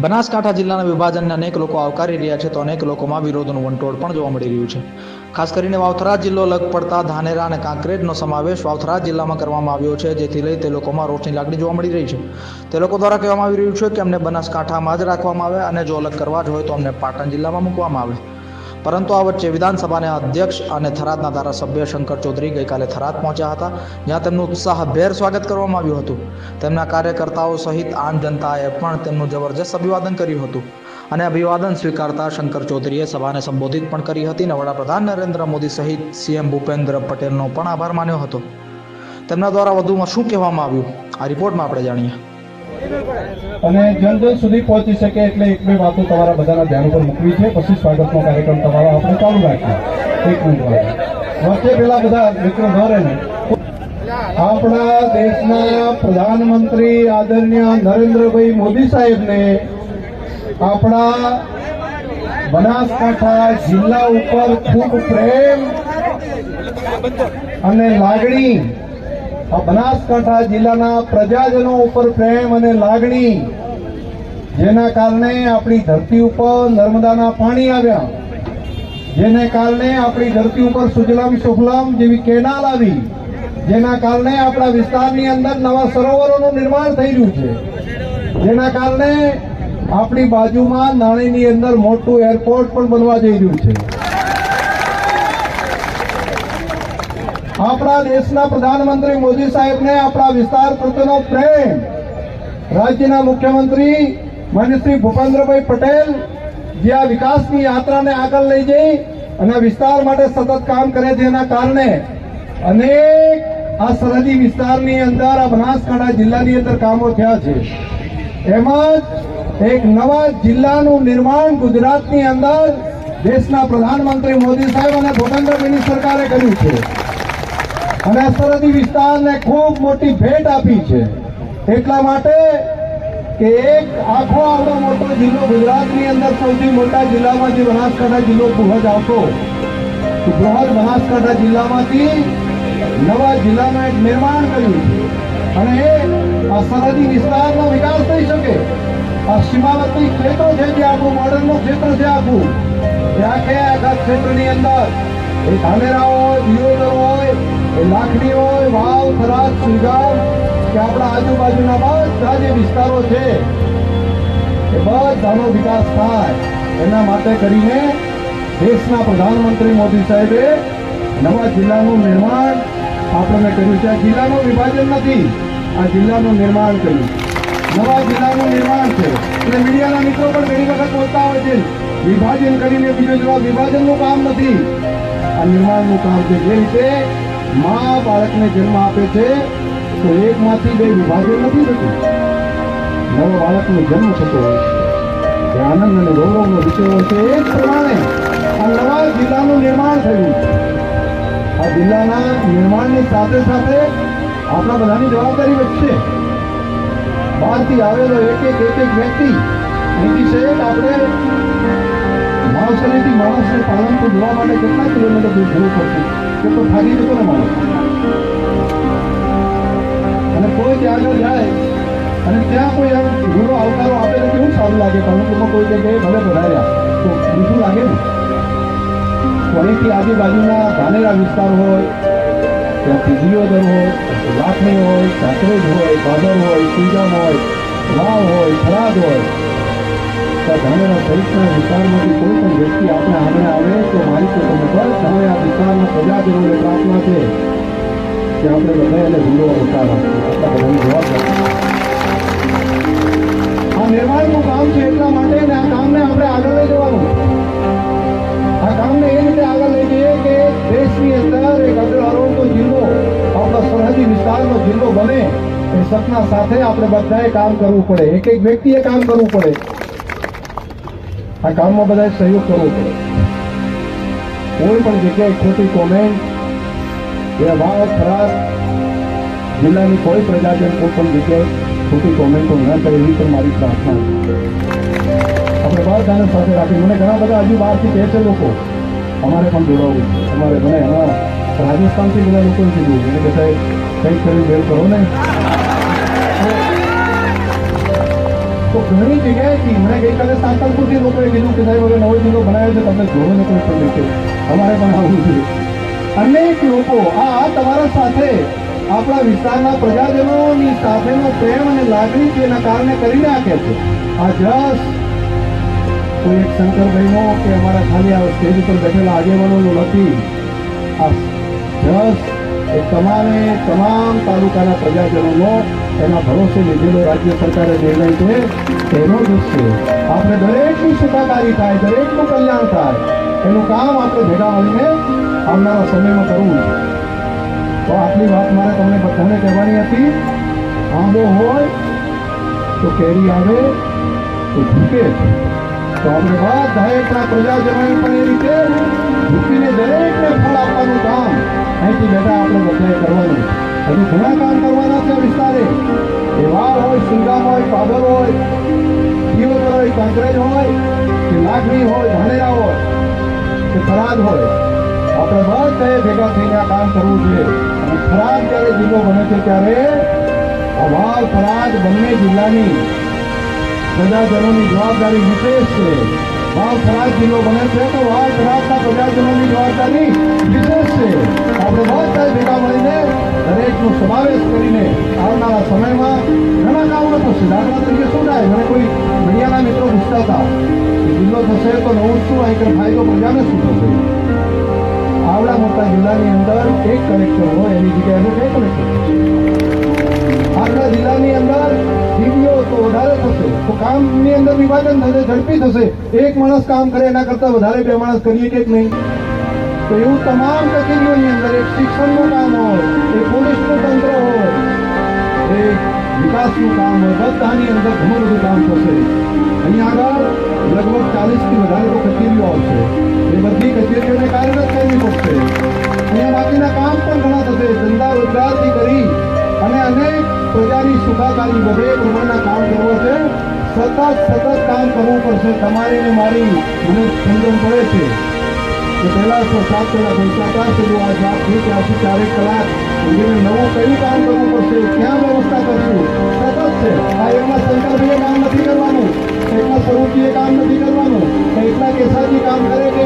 બનાસકાંઠા જિલ્લાના વિભાજનને અનેક લોકો આવકારી રહ્યા છે તો અનેક લોકોમાં વિરોધનું વંટોળ પણ જોવા મળી રહ્યું છે. ખાસ કરીને વાવથરા જિલ્લો લગ પડતા ધાનેરા અને કાંકરેજનો સમાવેશ વાવથરા જિલ્લામાં કરવામાં આવ્યો છે, જેથી લઈ તે લોકોમાં રોષની લાગણી જોવા મળી રહી છે. તે લોકો દ્વારા કહેવામાં આવી રહ્યું છે કે અમને બનાસકાંઠામાં જ રાખવામાં આવે અને જો અલગ કરવા જ હોય તો અમને પાટણ જિલ્લામાં મૂકવામાં આવે. પરંતુ આ વચ્ચે વિધાનસભાના અધ્યક્ષ અને થરાદના ધારાસભ્ય શંકર ચૌધરી ગઈકાલે થરાદ પહોંચ્યા હતા, જ્યાં તેમનું ઉત્સાહભેર સ્વાગત કરવામાં આવ્યું હતું. તેમના કાર્યકર્તાઓ સહિત આમ જનતાએ પણ તેમનું જબરજસ્ત અભિવાદન કર્યું હતું અને અભિવાદન સ્વીકારતા શંકર ચૌધરીએ સભાને સંબોધિત પણ કરી હતી અને વડાપ્રધાન નરેન્દ્ર મોદી સહિત સીએમ ભૂપેન્દ્ર પટેલનો પણ આભાર માન્યો હતો. તેમના દ્વારા વધુમાં શું કહેવામાં આવ્યું? આ રિપોર્ટમાં આપણે જાણીએ. અને જન જન સુધી પહોંચી શકે એટલે એક બે વાતો તમારા બધાના ધ્યાન ઉપર મૂકવી છે. પછી સ્વાગતનો કાર્યક્રમ તમારો આપણે ચાલુ રાખીએ. એક મિનિટ વચ્ચે પેલા બધા મિત્રો ન રહે ને. આપણા દેશના પ્રધાનમંત્રી આદરણીય નરેન્દ્રભાઈ મોદી સાહેબને આપણા બનાસકાંઠા જિલ્લા ઉપર ખૂબ પ્રેમ અને લાગણી આ બનાસકાંઠા જિલ્લાના પ્રજાજનો ઉપર પ્રેમ અને લાગણી, જેના કારણે આપણી ધરતી ઉપર નર્મદાના પાણી આવ્યા, જેને કારણે આપણી ધરતી ઉપર સુજલામ સુફલામ જેવી કેનાલ આવી, જેના કારણે આપણા વિસ્તારની અંદર નવા સરોવરોનું નિર્માણ થઈ રહ્યું છે, જેના કારણે આપણી બાજુમાં નાણીની અંદર મોટું એરપોર્ટ પણ બનવા જઈ રહ્યું છે. આપણા દેશના પ્રધાનમંત્રી મોદી સાહેબને આપણા વિસ્તાર પ્રત્યેનો પ્રેમ. રાજ્યના મુખ્યમંત્રી માન્ય શ્રી ભૂપેન્દ્રભાઈ પટેલ જે આ વિકાસની યાત્રાને આગળ લઈ જઈ અને વિસ્તાર માટે સતત કામ કરે છે એના કારણે અનેક આ સરહદી વિસ્તારની અંદર આ બનાસકાંઠા જિલ્લાની અંદર કામો થયા છે. એમાં એક નવા જિલ્લાનું નિર્માણ ગુજરાતની અંદર દેશના પ્રધાનમંત્રી મોદી સાહેબ અને ભૂપેન્દ્રભાઈની સરકારે કર્યું છે. અને સરહદી વિસ્તારને ખૂબ મોટી ભેટ આપી છે. એટલા માટે કે એક આખો આવડો મોટો જિલ્લો ગુજરાતની અંદર સૌથી મોટા જિલ્લામાં જે બનાસકાંઠા જિલ્લો બૃહદ આવતો બૃહદ બનાસકાંઠા જિલ્લામાંથી નવા જિલ્લાનું એક નિર્માણ કર્યું છે. અને એ આ સરહદી વિસ્તારનો વિકાસ થઈ શકે. આ સીમાવર્તી ક્ષેત્રો છે જે આખું બોર્ડરનું ક્ષેત્ર છે આખું. ત્યાં કે આખા ક્ષેત્રની અંદર એ ધાનેરા હોય, દિયોદર હોય લાખણી હોય વાવ ખરાબ સુરગામ કે આપણા આજુબાજુના બધા જે વિસ્તારો છે એ બધાનો વિકાસ થાય. એના માટે કરીને દેશના પ્રધાનમંત્રી મોદી સાહેબે નવા જિલ્લાનું નિર્માણ આપણને કર્યું છે. આ જિલ્લાનું વિભાજન નથી, આ જિલ્લાનું નિર્માણ કર્યું નવા જિલ્લાનું નિર્માણ છે. એટલે મીડિયાના મિત્રો પણ ઘણી વખત બોલતા હોય છે, વિભાજન કરીને બીજો જવાબ, વિભાજનનું કામ નથી. આ નિર્માણનું કામ છે. જે રીતે મા બાળકને જન્મ આપે છે, તો એકમાંથી બે વિભાજન નથી થતું. નવો બાળકનો જન્મ થતો હોય છે. આનંદ અને ગૌરવનો વિષય છે. એ પ્રમાણે આ નવા જિલ્લાનું નિર્માણ થયું. આ જિલ્લાના નિર્માણની સાથે સાથે આપણા બધાની જવાબદારી વધશે. બહારથી આવેલો એક એક એક એક વ્યક્તિ અહીંથી શહેર આપણે માણસરીથી માણસને પાલનપુર જવા માટે કેટલા કિલોમીટર દૂર જવું પડશે? કેટલો થાકી જતો ને માણસ અને કોઈ ત્યાં આગળ જાય, અને ત્યાં કોઈ એમ ગુરુ આવકારો આપે તો કેવું સારું લાગે? પાલનપુરમાં કોઈ જગ્યાએ ભલે ભરાયા તો બીજું લાગે ને? ફરીથી આજુબાજુના ધાનેરા વિસ્તાર હોય, ત્યાં પીજીઓદર હોય લાખણી હોય કાંકરેજ હોય બાદર હોય, સુજામ હોય, વાવ હોય, થરાદ હોય. ધાનેરા સહિતના વિસ્તારમાંથી કોઈ પણ વ્યક્તિ આપણે આંગણે આવે તો તો તમે બસ હવે આ વિસ્તારના પ્રજાજનોને પ્રાર્થના છે કે આપણે બધા એને ભૂલો અવતાર આપણા બધાની જવાબદારી આ નિર્માણનું કામ છે એટલા માટે ને આ કામને આપણે આગળ લઈ જવાનું. આ કામને એ રીતે આગળ લઈ જઈએ કે દેશની અંદર એક અરોડતો જિલ્લો, આપણા સરહદી વિસ્તારનો જિલ્લો બને એ સપના સાથે આપણે બધાએ કામ કરવું પડે. એક એક વ્યક્તિએ કામ કરવું પડે. આ કામમાં બધાએ સહયોગ કરવો પડે. કોઈ પણ જગ્યાએ ખોટી કોમેન્ટ એ વાવ ખરાબ જિલ્લાની કોઈ પ્રજાજન કોઈ પણ જગ્યાએ ખોટી કોમેન્ટો ન કરે એવી પણ મારી પ્રાર્થના આપણે બધાને સાથે રાખી મને ઘણા બધા હજુ બહારથી કહે છે લોકો, અમારે પણ જોડાવવું અમારે, મને હા રાજસ્થાનથી બધા લોકોએ કીધું એટલે કે સાહેબ, કંઈક કરી વેલ કરો ને. ઘણી જગ્યાએથી મને ગઈકાલે સાંતલપુરથી લોકોએ કીધું કે સાહેબ, હવે નવો જિલ્લો બનાવ્યો છે, તમને જોડો નથી કોઈ છે. અમારે પણ આવું છે. અનેક લોકો આ તમારા સાથે આપણા વિસ્તારના પ્રજાજનોની સાથેનો પ્રેમ અને લાગણી તેના કારણે કરી નાખે છે. આ જસ કોઈ એક શંકરભાઈનો કે અમારા ખાલી આ સ્ટેજ ઉપર બેઠેલા આગેવાનોનો નથી. આ જસ એ તમામે તમામ તાલુકાના પ્રજાજનોનો એના ભરોસે લીધેલો રાજ્ય સરકારે નિર્ણય છે એનો જ છે. આપણે દરેકની સુખાકારી થાય, દરેકનું કલ્યાણ થાય. એનું કામ આપણે ભેગા મળીને આવનારા સમયમાં કરવું તો આટલી વાત મારે તમને બધાને કહેવાની હતી. આંબો હોય તો કેરી આવે તો ઝૂકે તો બધા એટલા પ્રજાજનોએ પણ એ રીતે ઝૂકીને દરેકને આપવાનું કામ અહીંથી બેઠા આપણે બધાએ કરવાનું હજુ ઘણા કામ કરવાના છે વિસ્તારે. એ હોય સુંગામ હોય, પાદર હોય દિયોદર હોય કાંકરેજ હોય, કે લાખણી હોય, ધાનેરા હોય, કે ફરાદ હોય. આપણે બધાએ ભેગા થઈને કામ કરવું જોઈએ. થરાદ જ્યારે જિલ્લો બને છે ત્યારે અભાવ ફરાદ બંને જિલ્લાની પ્રજાજનોની જવાબદારી વિશેષ છે. ભાવ ખરાબ જિલ્લો બને છે તો વાવ ખરાબના પ્રજાજનોની જવાબદારી વિશેષ છે. આપણે બધા ભેગા મળીને દરેકનો સમાવેશ કરીને આવનારા સમયમાં ઘણા કામો થશે દાખલા તરીકે શું થાય? મને કોઈ મીડિયાના મિત્રો પૂછતા હતા જિલ્લો થશે તો નવું શું? અહીં ફાયદો પ્રજાને શું થશે? આવડા મોટા જિલ્લાની અંદર એક કલેક્ટર હોય, એની જગ્યાએ બે કલેક્ટર. કામની અંદર વિભાજન થશે ઝડપી થશે. એક માણસ કામ કરે, એના કરતા વધારે બે માણસ કરીએ કે નહીં? તો એવું તમામ કચેરીઓની અંદર એક શિક્ષણનું કામ હોય, એક પોલીસનું તંત્ર હોય, એક વિકાસનું કામ હોય, બધાની અંદર ઘણું બધું કામ થશે. અહીંયા આગળ લગભગ ચાલીસથી વધારે તો કચેરીઓ આવશે. એ બધી કચેરીઓને કાર્યરત કરવી પડશે અહીંયા બાકીના કામ પણ ઘણા થશે. ધંધા રોજગારથી કરી અને અનેક પ્રજાની સુખાકારી વધે પ્રમાણના કામ કરવા છે. સતત સતત કામ કરવું પડશે. તમારી ને મારી મને સમજણ પડે છે. કે પહેલાં તો સાત કલાક પંચાકાર સુધી આ સાતથી ત્યાંથી ચારેક કલાક એને નવું કયું કામ કરવું પડશે? ક્યાં વ્યવસ્થા કરશું? સતત છે. આ એકમાં શંકરભાઈએ કામ નથી કરવાનું. એકમાં સ્વરૂપજીએ કામ નથી કરવાનું. એટલા કેસાજી કામ કરે કે